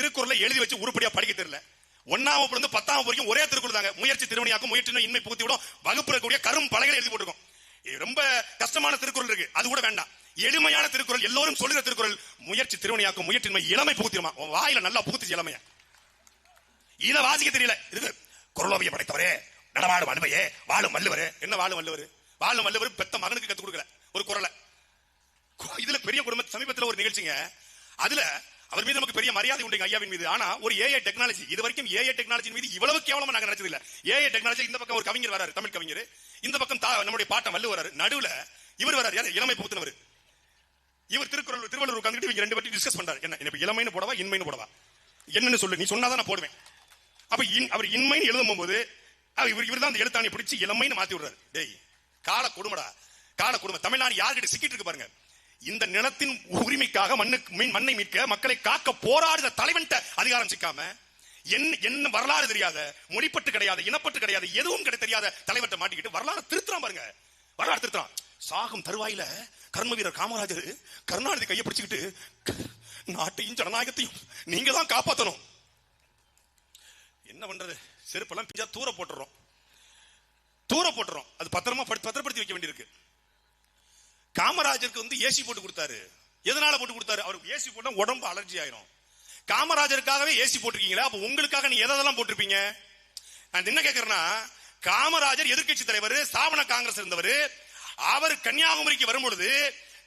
திருக்குறளை எழுதி வச்சு உருப்படியா படிக்க தெரியல. ஒன்னாம் வகுப்புல இருந்து பத்தாம் வரைக்கும் ஒரே திருக்குறள் தாங்க. முயற்சி திருமணியாக்கும் முயற்சி இன்மை புகுத்தி விடும். வகுப்புல இருக்கக்கூடிய கரும் பலகைகள் எழுதி போட்டிருக்கோம். ரொம்ப கஷ்டமான திருக்குறள் இருக்கு. அது கூட வேண்டாம். எளிமையான திருக்குறள் எல்லோரும் சொல்லுற திருக்குறள் முயற்சி திருமணியாக்கும் முயற்சின்மை இளமை புகுத்திருமா வாயில நல்லா புகுத்துச்சு இளமையா. இத வாசிக்க தெரியல. இருக்கு குரலோவிய படைத்தவரே நடமாடு வள்ளுவையே வாழும் வள்ளுவரே. என்ன வாழும் வல்லுவர் வாழும் வள்ளுவர் பெத்த மகனுக்கு கத்து கொடுக்கல. ஒரு குரலை இதுல பெரிய குடும்ப சமீபத்துல ஒரு நிகழ்ச்சிங்க. அதுல அவர் மீது நமக்கு பெரிய மரியாதை உண்டு ஐயாவின் மீது. ஆனா ஒரு ஏஐ டெக்னாலஜி இது வரைக்கும் ஏஐ டெக்னாலஜி மீது இவ்வளவு கேவலமா நாங்க நினைச்சது இல்ல. ஏஐ டெக்னாலஜி இந்த பக்கம் ஒரு கவிஞர் வராரு தமிழ் கவிஞர். இந்த பக்கம் தா- நம்முடைய பாட்டம் வல்லு வராரு. நடுவுல இவர் வராரு யார்? இளமை புகுத்தினவர். இவர் திருக்குறள் திருவள்ளுவர் உட்காந்துட்டு இவங்க ரெண்டு பேரும் டிஸ்கஸ் பண்றாரு. என்ன இப்ப இளமைன்னு போடவா இன்மைன்னு போடவா? என்னன்னு சொல்லு நீ சொன்னாதான் நான் போடுவேன். அப்ப இன்- அவர் இன்மைன்னு எழுதும் போது இவர் இவர் தான் அந்த எழுத்தாணி பிடிச்சி இளமைன்னு மாத்தி விடுறாரு. டேய் கால கொடுமடா கால கொடுமை. தமிழ்நாடு யார்கிட்ட சிக்கிட்டு இருக்கு பாருங்க. இந்த நிலத்தின் உரிமைக்காக மண்ணுக்கு மண்ணை மீட்க மக்களை காக்க போராடுற தலைவன் அதிகாரம் சிக்காம என்ன என்ன வரலாறு தெரியாத மொழிப்பட்டு கிடையாது இனப்பட்டு கிடையாது எதுவும் கிடை தெரியாத தலைவர்கிட்ட மாட்டிக்கிட்டு வரலாறு திருத்துறான் பாருங்க. வரலாறு திருத்துறான். சாகும் தருவாயில கர்ம வீரர் காமராஜர் கருணாநிதி கையை பிடிச்சுக்கிட்டு நாட்டையும் ஜனநாயகத்தையும் நீங்க தான் காப்பாத்தணும். என்ன பண்றது? செருப்பெல்லாம் பிஞ்சா தூர போட்டுறோம் தூர போட்டுறோம் அது பத்திரமா பத்திரப்படுத்தி வைக்க வேண்டியிருக்கு. காமராஜருக்கு வந்து ஏசி போட்டு கொடுத்தாரு. எதனால போட்டு கொடுத்தாரு? அவருக்கு ஏசி போட்டா உடம்பு அலர்ஜி ஆயிரும். காமராஜருக்காகவே ஏசி போட்டிருக்கீங்களா அப்ப உங்களுக்காக நீ எதெல்லாம் போட்டிருப்பீங்க? நான் என்ன கேக்குறேன்னா காமராஜர் எதிர்க்கட்சி தலைவர் ஸ்தாபன காங்கிரஸ் இருந்தவர் அவர் கன்னியாகுமரிக்கு வரும்பொழுது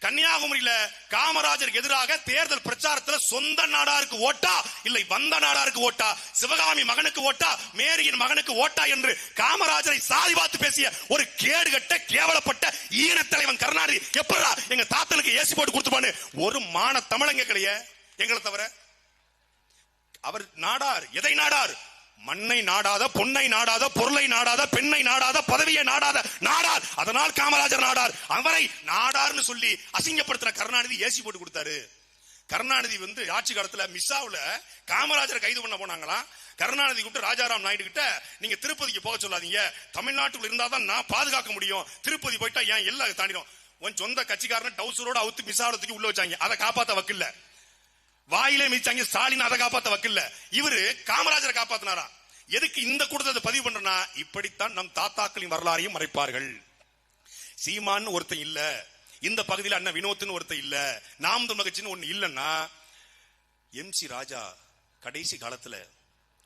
கன்னியாகுமரியில காமராஜருக்கு எதிராக தேர்தல் பிரச்சாரத்துல சொந்த நாடாருக்கு ஓட்டா? இல்லை வந்த நாடாருக்கு ஓட்டா? சிவகாமி மகனுக்கு ஓட்டா? மேரியின் மகனுக்கு ஓட்டா என்று காமராஜரை சாதி பார்த்து பேசிய ஒரு கேடுகட்ட கேவலப்பட்ட ஈன தலைவன் கருணாநிதி எப்படா எங்க தாத்தனுக்கு ஏசி போட்டு கொடுத்துப்பான்னு ஒரு மான தமிழங்க கிடையாது எங்களை தவிர அவர் நாடார் எதை நாடார்? மண்ணை நாடாத பொன்னை நாடாத பொருளை நாடாத பெண்ணை நாடாத பதவியை நாடாத நாடார். அதனால் காமராஜர் நாடார். அவரை நாடார்னு சொல்லி அசிங்கப்படுத்துற கருணாநிதி ஏசி போட்டு கொடுத்தாரு. கருணாநிதி வந்து ஆட்சி காலத்துல மிஸ்ஸாவுல காமராஜர் கைது பண்ண போனாங்களாம் கருணாநிதி கூப்பிட்டு ராஜாராம் நாயுடு கிட்ட நீங்க திருப்பதிக்கு போக சொல்லாதீங்க. தமிழ்நாட்டுல இருந்தாதான் நான் பாதுகாக்க முடியும். திருப்பதி போயிட்டா ஏன் எல்லாம் தாண்டிடும்? உன் சொந்த கட்சிக்காரன் டவுசரோட அவுத்து மிஸ்ஸாவோட தூக்கி உள்ள வச்சாங்க. அதை காப்பாத்த வக்கில்லை. வாயிலே மிதிச்சாங்க ஸ்டாலின் அதை காப்பாத்த வக்கில்ல. இவரு காமராஜரை காப்பாத்தினாரா? எதுக்கு இந்த கூட்டத்தை பதிவு பண்றனா இப்படித்தான் நம் தாத்தாக்களின் வரலாறையும் மறைப்பார்கள். சீமான்னு ஒருத்தன் இல்ல. இந்த பகுதியில் அண்ணன் வினோத்னு ஒருத்தன் இல்ல. நாம் தமிழ் ஒண்ணு இல்லைன்னா எம் சி ராஜா கடைசி காலத்துல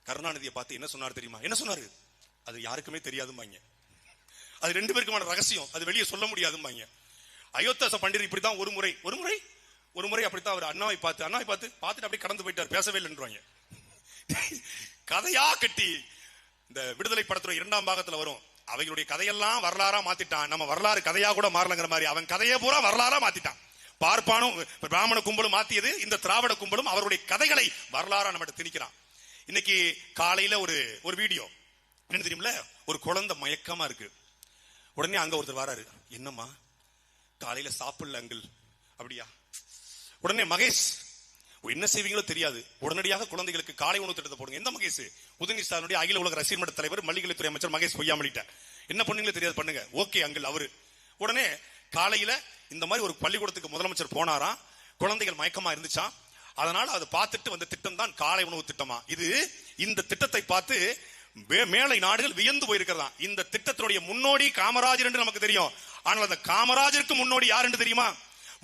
கருணாநிதியை பார்த்து என்ன சொன்னார் தெரியுமா? என்ன சொன்னாரு? அது யாருக்குமே தெரியாதும்பாங்க. அது ரெண்டு பேருக்குமான ரகசியம். அது வெளியே சொல்ல முடியாதும்பாங்க. அயோத்தாச பண்டிதர் இப்படிதான் ஒரு முறை. ஒரு முறை? ஒரு முறை அப்படித்தான் அவர் அண்ணாவை பார்த்து அண்ணாவை பார்த்து பார்த்துட்டு அப்படியே கடந்து போயிட்டார் பேசவே இல்லைன்றாங்க கதையா கட்டி இந்த விடுதலை படத்துல இரண்டாம் பாகத்துல வரும். அவங்களுடைய கதையெல்லாம் வரலாறா மாத்திட்டான். நம்ம வரலாறு கதையா கூட மாறலங்கிற மாதிரி அவன் கதையை பூரா வரலாறா மாத்திட்டான். பார்ப்பானும் பிராமண கும்பலும் மாத்தியது இந்த திராவிட கும்பலும் அவருடைய கதைகளை வரலாறா நம்ம திணிக்கிறான். இன்னைக்கு காலையில ஒரு ஒரு வீடியோ. என்ன தெரியுமில ஒரு குழந்தை மயக்கமா இருக்கு. உடனே அங்க ஒருத்தர் வராரு. என்னம்மா? காலையில சாப்பிடல அங்கிள். அப்படியா? உடனே மகேஷ் என்ன செய்வீங்களோ தெரியாது. உடனடியாக குழந்தைகளுக்கு காலை உணவு திட்டத்தை போடுங்க. எந்த மகேஷ்? உதயநிதி ஸ்டாலினுடைய அகில உலக ரசிகர் மன்ற தலைவர் மல்லிகளைத்துறை அமைச்சர் மகேஷ் பொய்யாமலிட்ட என்ன பண்ணுங்களோ தெரியாது பண்ணுங்க. ஓகே அங்கிள் அவரு. உடனே காலையில இந்த மாதிரி ஒரு பள்ளிக்கூடத்துக்கு முதலமைச்சர் போனாராம். குழந்தைகள் மயக்கமா இருந்துச்சாம். அதனால அதை பார்த்துட்டு வந்த திட்டம் தான் காலை உணவு திட்டமா. இது இந்த திட்டத்தை பார்த்து மேலை நாடுகள் வியந்து போயிருக்கிறதா இந்த திட்டத்தினுடைய முன்னோடி காமராஜர் என்று நமக்கு தெரியும். ஆனால் அந்த காமராஜருக்கு முன்னோடி யார் என்று தெரியுமா?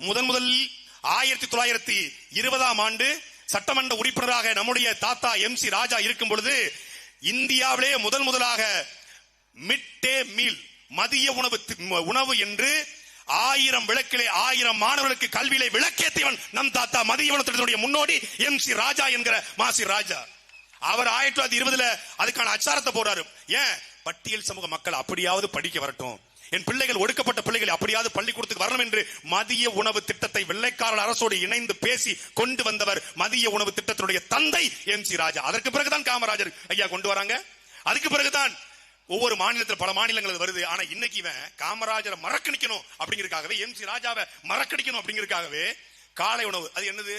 முதன் முதலில் ஆயிரத்தி தொள்ளாயிரத்தி இருபதாம் ஆண்டு சட்டமன்ற உறுப்பினராக நம்முடைய தாத்தா எம் சி ராஜா இருக்கும் பொழுது இந்தியாவிலே முதல் முதலாக மிட் டே மீல் மதிய உணவு உணவு என்று ஆயிரம் விளக்கிலே ஆயிரம் மாணவர்களுக்கு கல்வியிலே விளக்கேத்தியவன் நம் தாத்தா மதிய உணவு முன்னோடி எம் சி ராஜா என்கிற மாசி ராஜா. அவர் ஆயிரத்தி தொள்ளாயிரத்தி இருபதுல அதுக்கான அச்சாரத்தை போறாரு ஏன்? பட்டியல் சமூக மக்கள் அப்படியாவது படிக்க வரட்டும். என் பிள்ளைகள் ஒடுக்கப்பட்ட பிள்ளைகள் அப்படியாவது பள்ளிக்கூடத்துக்கு வரணும் என்று மதிய உணவு திட்டத்தை வெள்ளைக்காரர் அரசோடு இணைந்து பேசி கொண்டு வந்தவர் மதிய உணவு திட்டத்தினுடைய தந்தை எம் சி ராஜா. அதற்கு பிறகுதான் காமராஜர் ஐயா கொண்டு வராங்க. அதுக்கு பிறகுதான் ஒவ்வொரு மாநிலத்தில் பல மாநிலங்கள் வருது. ஆனா இன்னைக்கு இவன் காமராஜரை மறக்கணிக்கணும் அப்படிங்கிறதுக்காகவே எம் சி ராஜாவை மறக்கடிக்கணும் அப்படிங்கிறதுக்காகவே காலை உணவு. அது என்னது?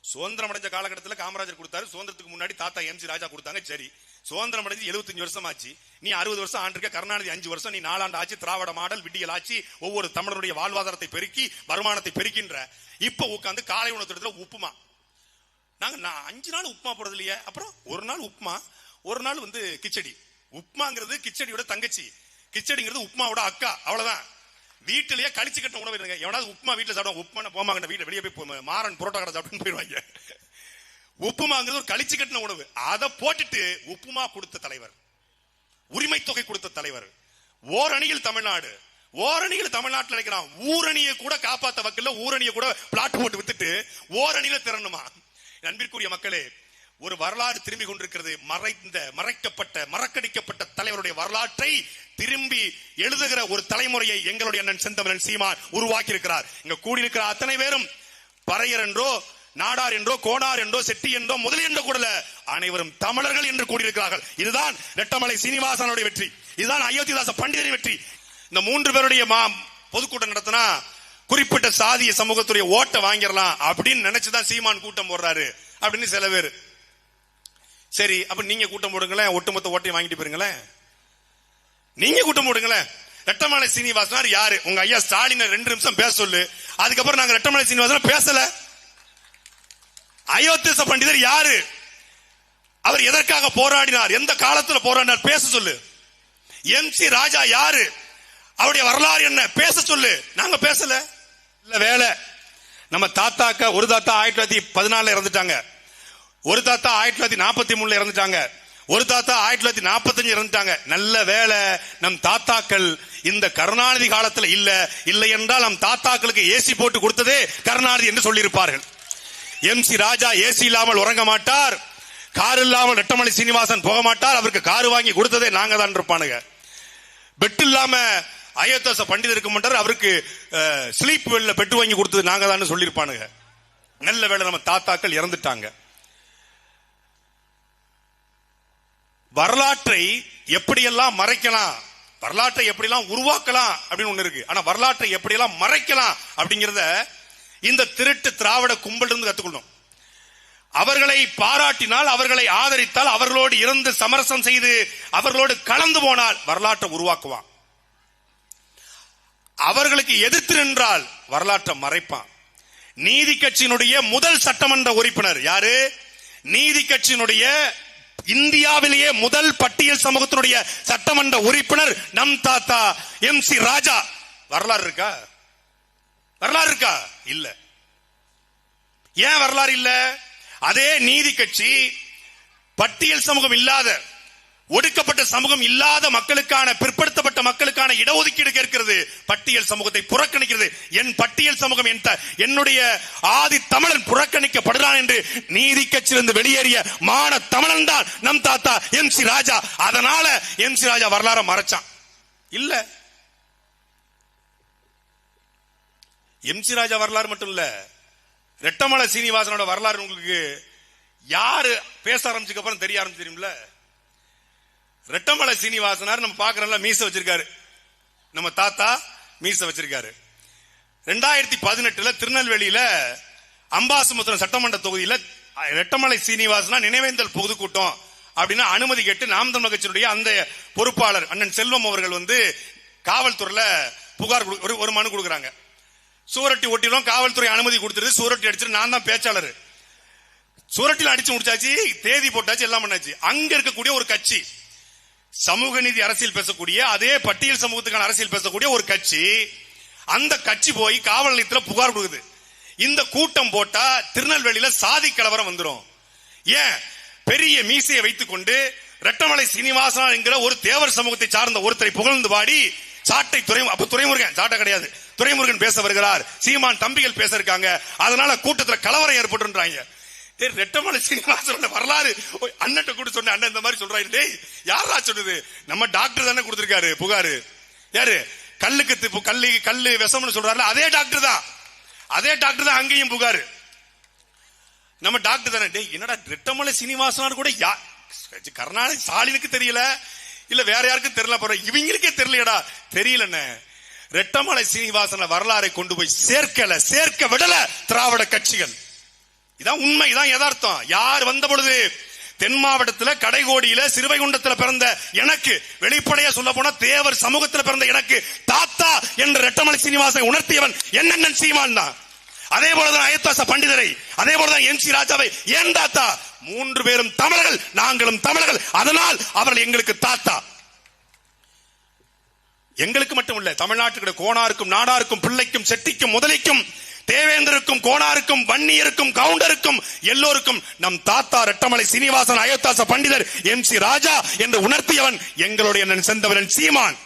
சுதந்திரம் அடைஞ்ச காலகட்டத்தில் காமராஜர் கொடுத்தாரு. சுதந்திரத்துக்கு முன்னாடி தாத்தா எம் சி ராஜா கொடுத்தாங்க. சரி. சுதந்திரம் அடைஞ்சு 75 வருஷம் ஆச்சு நீ அறுபது வருஷம் ஆண்டிருக்க கருணாநிதி அஞ்சு வருஷம் நீ நாலாண்டு ஆச்சு திராவிட மாடல் விடியல் ஆட்சி ஒவ்வொரு தமிழருடைய வாழ்வாதாரத்தை பெருக்கி வருமானத்தை பெருக்கின்ற. இப்ப உட்காந்து காலை உணவு திட்டத்தில் உப்புமா. நாங்க நான் அஞ்சு நாள் உப்புமா போறது இல்லையே அப்புறம் ஒரு நாள் உப்புமா ஒரு நாள் வந்து கிச்சடி. உப்புமாங்கிறது கிச்சடியோட தங்கச்சி. கிச்சடிங்கிறது உப்புமாவோட அக்கா அவ்வளவுதான். வீட்டிலேயே கழிச்சு கட்டின உணவு இருங்க எவனாவது உப்புமா வீட்டுல சாப்பிடுவாங்க உப்புமா போமாங்க வீட்டுல வெளியே போய் மாறன் புரோட்டா கடை சாப்பிட்டு போயிடுவாங்க. உப்புமாங்கிறது ஒரு கழிச்சு கட்டின உணவு. அதை போட்டுட்டு உப்புமா கொடுத்த தலைவர். உரிமை தொகை கொடுத்த தலைவர். ஓரணியில் தமிழ்நாடு. ஓரணியில் தமிழ்நாட்டில் நினைக்கிறான் ஊரணியை கூட காப்பாத்த வக்கல்ல ஊரணியை கூட பிளாட் போட்டு வித்துட்டு ஓரணியில திறனுமா நண்பிற்குரிய மக்களே ஒரு வரலாறு திரும்பி கொண்டிருக்கிறது. மறைந்த மறைக்கப்பட்ட மறக்கடிக்கப்பட்ட தலைவருடைய வரலாற்றை திரும்பி எழுதுகிற ஒரு தலைமுறையை எங்களுடைய அண்ணன் செந்தமலன் சீமான் உருவாக்கி இருக்கிறார் இங்க கூடியிருக்கிற அத்தனை பேரும் பறையர் என்றோ நாடார் என்றோ கோனார் என்றோ செட்டி என்றோ முதலி என்றோ கூடல அனைவரும் தமிழர்கள் என்று கூடியிருக்கிறார்கள் இதுதான் ரெட்டமலை சீனிவாசனுடைய வெற்றி. இதுதான் அயோத்திதாச பண்டிதரின் வெற்றி. இந்த மூன்று பேருடைய மா பொதுக்கூட்டம் நடத்தினா குறிப்பிட்ட சாதிய சமூகத்துடைய ஓட்டை வாங்கிடலாம் அப்படின்னு நினைச்சுதான் சீமான் கூட்டம் போடுறாரு. அப்படின்னு சில பேர். சரி அப்ப நீங்க கூட்டம் போடுங்களேன். ஒட்டுமொத்த ஓட்டையும் வாங்கிட்டு போயிருங்களேன். நீங்க கூட்டம் போடுங்களேன். ரெட்டமலை சீனிவாசனார் யாரு? உங்க ஐயா ஸ்டாலின் ரெண்டு நிமிஷம் பேச சொல்லு. அதுக்கப்புறம் நாங்க ரெட்டமலை சீனிவாசன பேசல. அயோத்திச பண்டிதர் யாரு? அவர் எதற்காக போராடினார்? எந்த காலத்தில் போராடினார்? பேச சொல்லு. எம் சி ராஜா யாரு? அவருடைய வரலாறு என்ன? பேச சொல்லு. நாங்க பேசல. இல்ல வேலை. நம்ம தாத்தாக்க ஒரு தாத்தா ஆயிரத்தி தொள்ளாயிரத்தி பதினாலுல இறந்துட்டாங்க. ஒரு தாத்தா ஆயிரத்தி தொள்ளாயிரத்தி நாற்பத்தி மூணுல இறந்துட்டாங்க. ஒரு தாத்தா ஆயிரத்தி தொள்ளாயிரத்தி நாற்பத்தஞ்சு இறந்துட்டாங்க. நல்ல வேலை. நம் தாத்தாக்கள் இந்த கருணாநிதி காலத்துல இல்ல. இல்லை என்றால் நம் தாத்தாக்களுக்கு ஏசி போட்டு கொடுத்ததே கருணாநிதி என்று சொல்லியிருப்பார்கள். எம் சி ராஜா ஏசி இல்லாமல் உறங்க மாட்டார். கார் இல்லாமல் ரெட்டமலை சீனிவாசன் போக மாட்டார். அவருக்கு கார் வாங்கி கொடுத்ததே நாங்க தான் இருப்பானுங்க. பெட் இல்லாம அயோத்தாச பண்டிதர் இருக்க மாட்டார். அவருக்கு ஸ்லீப் வெல்ல பெட்டு வாங்கி கொடுத்தது நாங்க தான் சொல்லியிருப்பானுங்க. நல்ல வேளை நம்ம தாத்தாக்கள் இறந்துட்டாங்க. வரலாற்றை எப்படியெல்லாம் மறைக்கலாம்? வரலாற்றை எப்படிலாம் உருவாக்கலாம் அப்படின்னு ஒண்ணு இருக்கு. ஆனா வரலாற்றை எப்படியெல்லாம் மறைக்கலாம் அப்படிங்கறத இந்த திருட்டு திராவிட கும்பல் இருந்து கத்துக்கணும் அவர்களை பாராட்டினால் அவர்களை ஆதரித்தால் அவர்களோடு இருந்து சமரசம் செய்து அவர்களோடு கலந்து போனால் வரலாற்றை உருவாக்குவான். அவர்களுக்கு எதிர்த்து நின்றால் வரலாற்றை மறைப்பான். நீதி கட்சியினுடைய முதல் சட்டமன்ற உறுப்பினர் யாரு? நீதி கட்சியினுடைய இந்தியாவிலேயே முதல் பட்டியல் சமூகத்தினுடைய சட்டமன்ற உறுப்பினர் நம் தாத்தா எம் சி ராஜா. வரலாறு இருக்கா? வரலாறு இருக்கா? இல்ல. ஏன் வரலாறு இல்ல? அதே நீதி கட்சி பட்டியல் சமூகம் இல்லாத ஒடுக்கப்பட்ட சமூகம் இல்லாத மக்களுக்கான பிற்படுத்தப்பட்ட மக்களுக்கான இடஒதுக்கீடு கேட்கிறது பட்டியல் சமூகத்தை புறக்கணிக்கிறது. என் பட்டியல் சமூகம் என் என்னுடைய ஆதி தமிழன் புறக்கணிக்கப்படுகிறான் என்று நீதி கட்சியிலிருந்து வெளியேறிய மான தமிழன் தான் நம் தாத்தா எம் சி ராஜா. அதனால எம் சி ராஜா வரலாற மறைச்சான். இல்ல. எம் சி ராஜா வரலாறு மட்டும் இல்ல ரெட்டமலை சீனிவாசனோட வரலாறு உங்களுக்கு யாரு பேச ஆரம்பிச்சதுக்கு அப்புறம் தெரிய ஆரம்பிச்சு தெரியும்ல ரெட்டமலை சீனிவாசனார் நம்ம பாக்குறோம்ல மீச வச்சிருக்காரு. நம்ம தாத்தா மீச வச்சிருக்காரு. ரெண்டாயிரத்தி பதினெட்டுல திருநெல்வேலியில அம்பாசமுத்திரம் சட்டமன்ற தொகுதியில ரெட்டமலை சீனிவாசனா நினைவேந்தல் பொதுக்கூட்டம் அப்படின்னு அனுமதி கேட்டு நாம் தமிழ் கட்சியினுடைய அந்த பொறுப்பாளர் அண்ணன் செல்வம் அவர்கள் வந்து காவல்துறையில புகார் கொடு- ஒரு- ஒரு மனு கொடுக்குறாங்க. சூரட்டி ஒட்டிலும் காவல்துறை அனுமதி கொடுத்துருது. சூரட்டி அடிச்சிட்டு நான் தான் பேச்சாளர். சூரட்டில அடிச்சு முடிச்சாச்சு தேதி போட்டாச்சு எல்லாம் பண்ணாச்சு. அங்க இருக்கக்கூடிய ஒரு கட்சி சமூக நீதி அரசியல் பேசக்கூடிய அதே பட்டியல் சமூகத்துக்கான அரசியல் பேசக்கூடிய ஒரு கட்சி அந்த கட்சி போய் காவல் நிலையத்தில் புகார் கொடுக்குது. இந்த கூட்டம் போட்டா திருநெல்வேலியில சாதி கலவரம் வந்துடும் ஏன்? பெரிய மீசையை வைத்துக்கொண்டு ரெட்டமலை சீனிவாசனா என்கிற ஒரு தேவர் சமூகத்தை சார்ந்த ஒருத்தரை புகழ்ந்து பாடி சாட்டை துறை அப்ப துறைமுருகன் சாட்டை கிடையாது. துறைமுருகன் பேச வருகிறார். சீமான் தம்பிகள் பேச இருக்காங்க. அதனால கூட்டத்துல கலவரம் ஏற்பட்டுன்றாங்க. டேய், ரெட்டமலை சீனிவாசனோட வரலாறு. ஓய், அண்ணன்ட்ட கூட சொன்ன அண்ணன் இந்த மாதிரி சொல்றாரு. டேய் யாரா சொன்னது? நம்ம டாக்டர் தானே கொடுத்திருக்காரு புகாரு. யாரு? கல்லுக்கு திப்பு கல்லு கல்லு விஷம்னு சொல்றாருல அதே டாக்டர் தான். அதே டாக்டர் தான் அங்கேயும் புகாரு. நம்ம டாக்டர் தானே. டேய் என்னடா ரெட்டமலை சீனிவாசனார் கூட யா கருணாநிதி ஸ்டாலினுக்கு தெரியல. இல்ல வேற யாருக்கும் தெரியல போற இவங்களுக்கே தெரியலடா தெரியலண்ணே. ரெட்டமலை சீனிவாசன வரலாறை கொண்டு போய் சேர்க்கல சேர்க்க விடல திராவிட கட்சிகள். இதான் உண்மை இதான் யதார்த்தம். யார் வந்த பொழுது தென் மாவட்டத்துல கடைகோடியில சிறுவைகுண்டத்துல பிறந்த எனக்கு வெளிப்படையா சொல்ல போனா தேவர் சமூகத்துல பிறந்த எனக்கு தாத்தா என்ற ரெட்டமலை சீனிவாசனை உணர்த்தியவன் என்னென்ன சீமான் தான். அதே போலதான் அயத்தாச பண்டிதரை அதே போலதான் எம் சி ராஜாவை ஏன் தாத்தா? மூன்று பேரும் தமிழர்கள் நாங்களும் தமிழர்கள். அதனால் அவர்கள் எங்களுக்கு தாத்தா. எங்களுக்கு மட்டும் இல்ல தமிழ்நாட்டுக்கு கோணாருக்கும் நாடாருக்கும் பிள்ளைக்கும் செட்டிக்கும் முதலைக்கும் தேவேந்தருக்கும் கோணாருக்கும் வன்னியருக்கும் கவுண்டருக்கும் எல்லோருக்கும் நம் தாத்தா ரெட்டமலை சீனிவாசன் அயோத்தாச பண்டிதர் எம் சி ராஜா என்று உணர்த்தியவன் எங்களுடைய செந்தவரன் சீமான்.